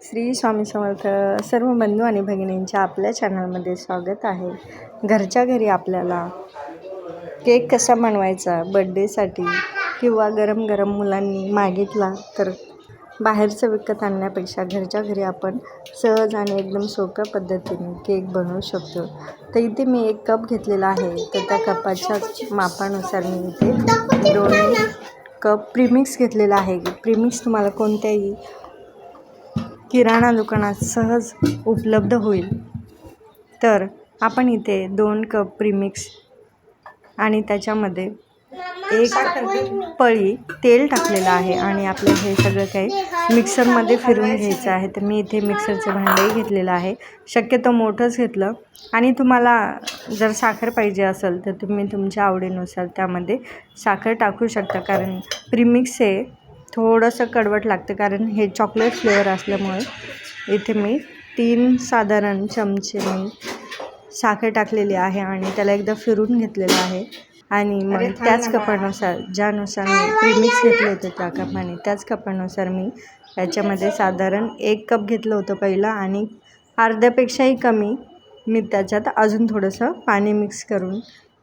श्री स्वामी समर्थ सर्व बंधू आणि भगिनींच्या आपल्या चॅनलमध्ये स्वागत आहे. घरच्या घरी आपल्याला केक कसा बनवायचा बड्डेसाठी किंवा गरम गरम मुलांनी मागितला तर बाहेरचं विकत आणण्यापेक्षा घरच्या घरी आपण सहज आणि एकदम सोप्या पद्धतीने केक बनवू शकतो. तर इथे मी एक कप घेतलेला आहे. तर त्या कपाच्या मापानुसार मी इथे दोन कप प्रीमिक्स घेतलेला आहे. प्रीमिक्स तुम्हाला कोणत्याही किराणा दुकानात सहज उपलब्ध होईल. तर आपण इथे दोन कप प्रीमिक्स आणि त्याच्यामध्ये एक पळी तेल टाकलेलं आहे आणि आपलं हे सगळं काही मिक्सरमध्ये फिरून घ्यायचं आहे. तर मी इथे मिक्सरचं भांडंही घेतलेलं आहे. शक्यतो मोठंच घेतलं. आणि तुम्हाला जर साखर पाहिजे असेल तर तुम्ही तुमच्या आवडीनुसार त्यामध्ये साखर टाकू शकता. कारण प्रीमिक्स हे थोडंसं कडवट लागतं कारण हे चॉकलेट फ्लेवर असल्यामुळे इथे मी तीन साधारण चमचे मी साखर टाकलेली आहे आणि त्याला एकदा फिरून घेतलेलं आहे. आणि मग त्याच कपानुसार ज्यानुसार मी प्रीमिक्स घेतले होते त्या कपाने त्याच कपानुसार मी याच्यामध्ये साधारण एक कप घेतलं होतं पहिलं आणि अर्ध्यापेक्षाही कमी मी त्याच्यात अजून थोडंसं पाणी मिक्स करून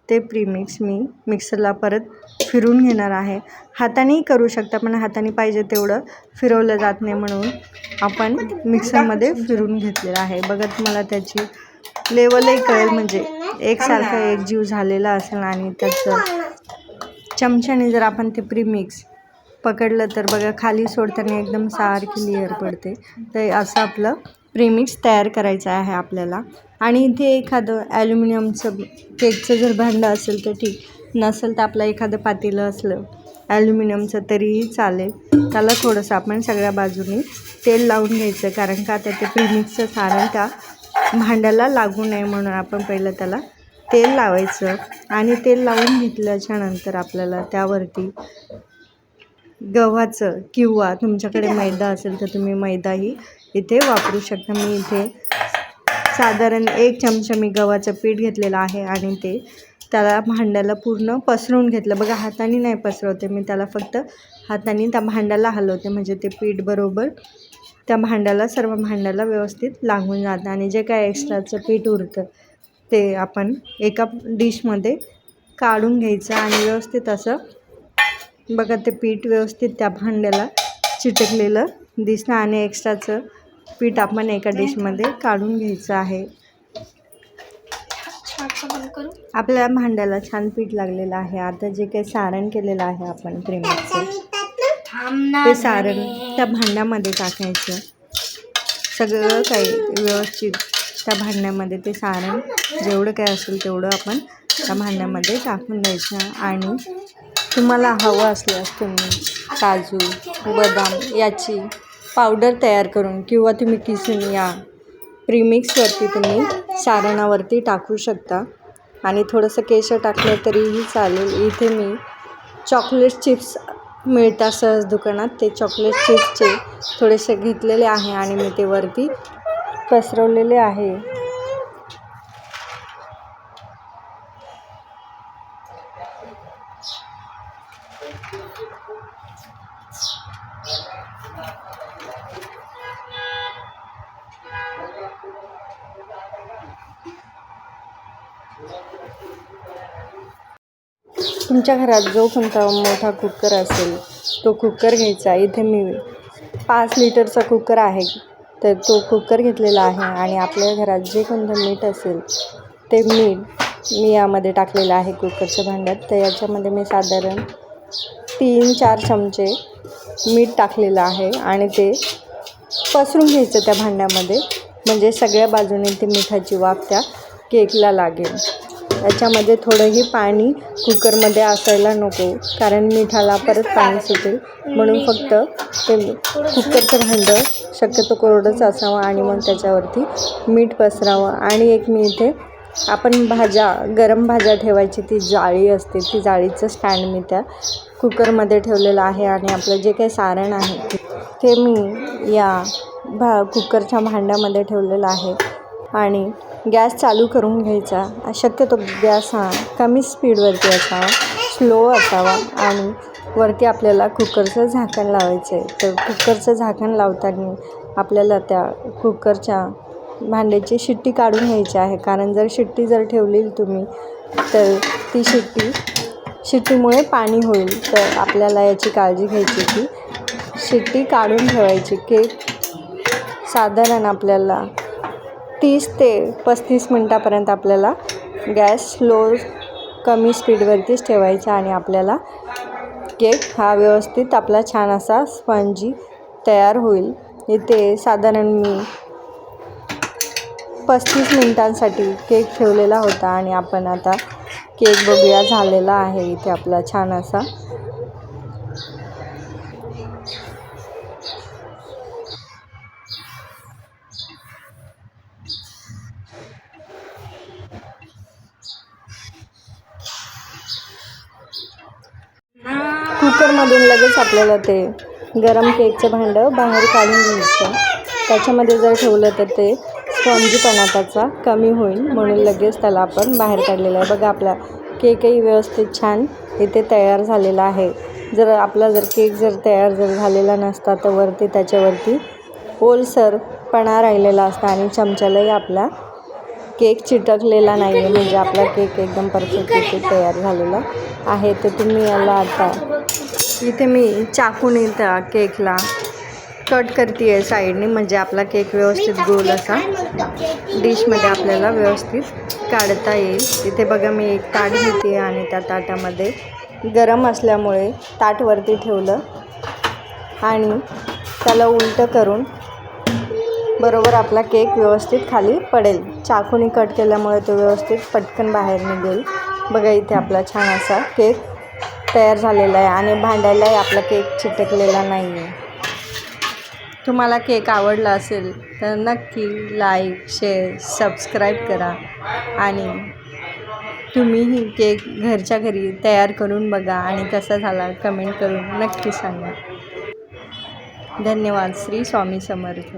ते प्रीमिक्स मी मिक्सरला परत फिरून घेणार आहे. हातानेही करू शकता पण हाताने पाहिजे तेवढं फिरवलं जात नाही म्हणून आपण मिक्सरमध्ये फिरून घेतलेलं आहे. बघत मला त्याची लेवलही कळेल. म्हणजे एकसारखं एक जीव झालेला असेल आणि त्याचं चमच्याने जर आपण ते प्रीमिक्स पकडलं तर बघा खाली सोडताना एकदम सारखी लेअर पडते. तर असं आपलं प्रीमिक्स तयार करायचं आहे आपल्याला. आणि इथे एखादं ॲल्युमिनियमचं केकचं जर भांडं असेल तर ठीक. नसेल तर आपलं एखादं पातेलं असलं ॲल्युमिनियमचं तरीही चालेल. त्याला थोडंसं आपण सगळ्या बाजूनी तेल लावून घ्यायचं कारण का त्याचे प्रिमिक्सचं सारण त्या भांड्याला लागू नये म्हणून आपण पहिलं त्याला तेल लावायचं आणि तेल लावून घेतल्याच्या नंतर आपल्याला त्यावरती गव्हाचं किंवा तुमच्याकडे मैदा असेल तर तुम्ही मैदाही इथे वापरू शकता. मी इथे साधारण एक चमचा मी गव्हाचं पीठ घेतलेलं आहे आणि ते त्याला भांड्याला पूर्ण पसरवून घेतलं. बघा हाताने नाही पसरवते मी त्याला फक्त हाताने त्या भांड्याला हलवते. म्हणजे ते पीठ बरोबर त्या भांड्याला सर्व भांड्याला व्यवस्थित लागून जातं आणि जे काय एक्स्ट्राचं पीठ उरतं ते आपण एका डिशमध्ये काढून घ्यायचं आणि व्यवस्थित असं बघा ते पीठ व्यवस्थित त्या भांड्याला चिटकलेलं दिसणं आणि एक्स्ट्राचं पीठ आपण एका डिशमध्ये काढून घ्यायचं आहे. आपल्या भांड्याला छान पीठ लागलेलं आहे. आता जे काही सारण केलेलं आहे आपण प्रेमाचं ते सारण त्या भांड्यामध्ये टाकायचं. सगळं काही व्यवस्थित त्या भांड्यामध्ये ते सारण जेवढं काय असेल तेवढं आपण त्या भांड्यामध्ये टाकून द्यायचं. आणि तुम्हाला हवं असल्यास तुम्ही काजू बदाम याची पावडर तयार करून किंवा तुम्ही किसून या. प्रीमिक्सवरती तुम्ही सारणावरती टाकू शकता. आणि थोडंसं केशर टाकलं तरीही चालेल. इथे मी चॉकलेट चिप्स मिळतात सहज दुकानात. ते चॉकलेट चिप्सचे थोडेसे घेतलेले आहे आणि मी ते वरती पसरवलेले आहे. तुमच्या घरात जो कोणता मोठा कुकर असेल तो कुकर घ्यायचा इथे मी पाच लिटरचा कुकर आहे. तर तो कुकर घेतलेला आहे आणि आपल्या घरात जे कोणतं मीठ असेल ते मीठ मी यामध्ये टाकलेलं आहे कुकरच्या भांड्यात. तर याच्यामध्ये मी साधारण तीन चार चमचे मीठ टाकलेलं आहे आणि ते पसरून घ्यायचं त्या भांड्यामध्ये. म्हणजे सगळ्या बाजूने ते मिठाची वाफ त्या केकला लागेल. याच्यामध्ये थोडंही पाणी कुकरमध्ये असायला नको कारण मिठाला परत पाणी सुटेल. म्हणून फक्त ते कुकरचं भांडं शक्यतो कोरडंच असावं आणि मग त्याच्यावरती मीठ पसरावं. आणि एक मी इथे आपण भाज्या गरम भाज्या ठेवायची ती जाळी असते ती जाळीचं स्टँड मी त्या कुकरमध्ये ठेवलेलं आहे आणि आपलं जे काही सारण आहे ते मी या भा कुकरच्या भांड्यामध्ये ठेवलेलं आहे. आणि गॅस चालू करून घ्यायचा. शक्यतो गॅस हा कमी स्पीडवरती असावा स्लो असावा आणि वरती आपल्याला कुकरचं झाकण लावायचं आहे तर कुकरचं झाकण लावताना आपल्याला त्या कुकरच्या भांड्याची शिट्टी काढून घ्यायची आहे. कारण जर शिट्टी जर ठेवली तुम्ही तर ती शिट्टी शिट्टीमुळे पाणी होईल. तर आपल्याला याची काळजी घ्यायची की शिट्टी काढून ठेवायची. केक साधारण आपल्याला तीस ते पस्तीस मिनटापर्यंत आपल्याला गॅस स्लो कमी स्पीडवरतीच ठेवायचा आणि आपल्याला केक हा व्यवस्थित आपला छान असा स्पंजी तयार होईल. इथे साधारण मी पस्तीस मिनिटांसाठी केक ठेवलेला होता आणि आपण आता केक बघूया झालेला आहे इथे आपला छान असा कुकरमधून लगेच आपल्याला ते गरम केकचं भांडं बाहेर काढून घ्यायचं. त्याच्यामध्ये जर ठेवलं तर ते स्पॉन्जीपणा त्याचा कमी होईल म्हणून लगेच त्याला आपण बाहेर काढलेलं आहे. बघा आपला केकही व्यवस्थित छान इथे तयार झालेला आहे. जर आपला जर केक जर तयार जर झालेला नसता तर वरती त्याच्यावरती ओलसरपणा राहिलेला असता आणि चमच्यालाही आपला केक चिटकलेला नाही आहे. म्हणजे आपला केक एकदम परफेक्ट इथे तयार झालेला आहे. तर तुम्ही याला आता इथे मी चाकून त्या केकला. कट करते आहे साईडने म्हणजे आपला केक व्यवस्थित गोल असा. डिशमध्ये आपल्याला व्यवस्थित काढता येईल. इथे बघा मी एक ताट घेते आणि त्या ताटामध्ये गरम असल्यामुळे ताटवरती ठेवलं. आणि त्याला उलटं करून बरोबर आपला केक व्यवस्थित खाली पडेल. चाकूने कट केल्यामुळे तो व्यवस्थित पटकन बाहेर निघेल. बघा इथे आपला छान असा केक तयार झालेला आहे आणि भांड्यालाही आपला केक चिटकलेला नाही आहे तुम्हाला केक आवडला असेल तर नक्की लाईक शेअर सबस्क्राईब करा. आणि तुम्हीही केक घरच्या घरी तयार करून बघा आणि कसा झाला कमेंट करून नक्की सांगा. धन्यवाद श्री स्वामी समर्थ.